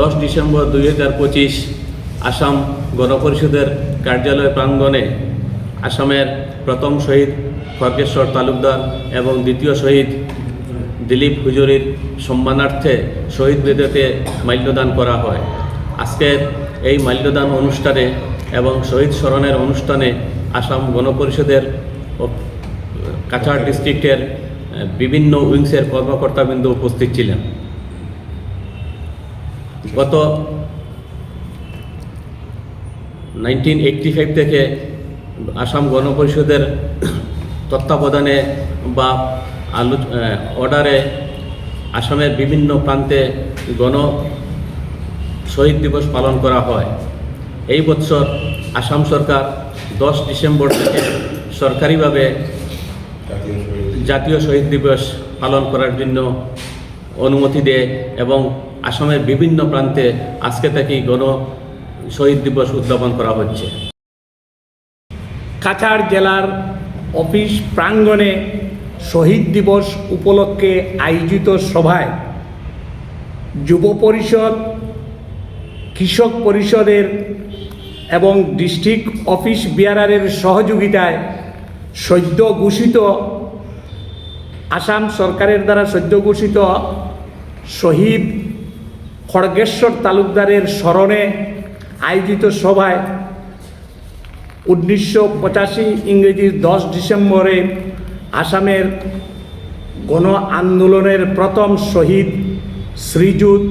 দশ ডিসেম্বর দুই হাজার পঁচিশ আসাম গণপরিষদের কার্যালয় প্রাঙ্গণে আসামের প্রথম শহীদ খড়গেশ্বর তালুকদার এবং দ্বিতীয় শহীদ দিলীপ হুজুরির সম্মানার্থে শহীদ বেদতে মাল্যদান করা হয়। আজকের এই মাল্যদান অনুষ্ঠানে এবং শহীদ স্মরণের অনুষ্ঠানে আসাম গণপরিষদের কাছাড় ডিস্ট্রিক্টের বিভিন্ন উইংসের কর্মকর্তাবৃন্দ উপস্থিত ছিলেন। গত নাইনটিন এইটটি ফাইভ থেকে আসাম গণপরিষদের তত্ত্বাবধানে বা আলো অর্ডারে আসামের বিভিন্ন প্রান্তে গণ শহীদ দিবস পালন করা হয়। এই বছর আসাম সরকার দশ ডিসেম্বর থেকে সরকারিভাবে জাতীয় শহীদ দিবস পালন করার জন্য অনুমতি দেয় এবং আসামের বিভিন্ন প্রান্তে আজকে থেকেই গণ শহীদ দিবস উদযাপন করা হচ্ছে। কাছাড় জেলার অফিস প্রাঙ্গণে শহীদ দিবস উপলক্ষে আয়োজিত সভায় যুব পরিষদ, কৃষক পরিষদের এবং ডিস্ট্রিক্ট অফিস বিয়ারারের সহযোগিতায় সদ্য ঘোষিত, আসাম সরকারের দ্বারা সদ্য ঘোষিত শহীদ খড়গেশ্বর তালুকদারের স্মরণে আয়োজিত সভায় উনিশশো পঁচাশি ইংরেজির দশ ডিসেম্বরে আসামের গণ আন্দোলনের প্রথম শহীদ শ্রীযুত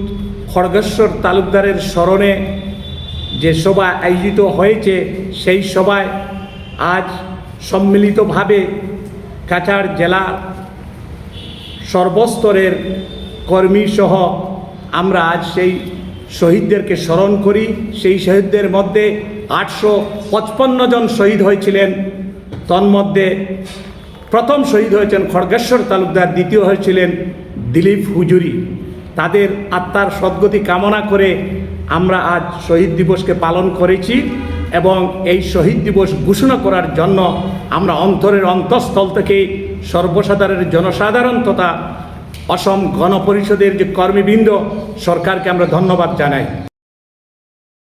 খড়গেশ্বর তালুকদারের স্মরণে যে সভা আয়োজিত হয়েছে, সেই সভায় আজ সম্মিলিতভাবে কাছাড় জেলা সর্বস্তরের কর্মী সহ আমরা আজ সেই শহীদদেরকে স্মরণ করি। সেই শহীদদের মধ্যে আটশো পঁচপন্ন জন শহীদ হয়েছিলেন। তন্মধ্যে প্রথম শহীদ হয়েছেন খড়গেশ্বর তালুকদার, দ্বিতীয় হয়েছিলেন দিলীপ হুজুরি। তাদের আত্মার সদ্গতি কামনা করে আমরা আজ শহীদ দিবসকে পালন করেছি এবং এই শহীদ দিবস ঘোষণা করার জন্য আমরা অন্তরের অন্তঃস্থল থেকে সর্বসাধারণের জনসাধারণ তথা অসম গণপরিষদের যে কর্মীবৃন্দ সরকারকে আমরা ধন্যবাদ জানাই।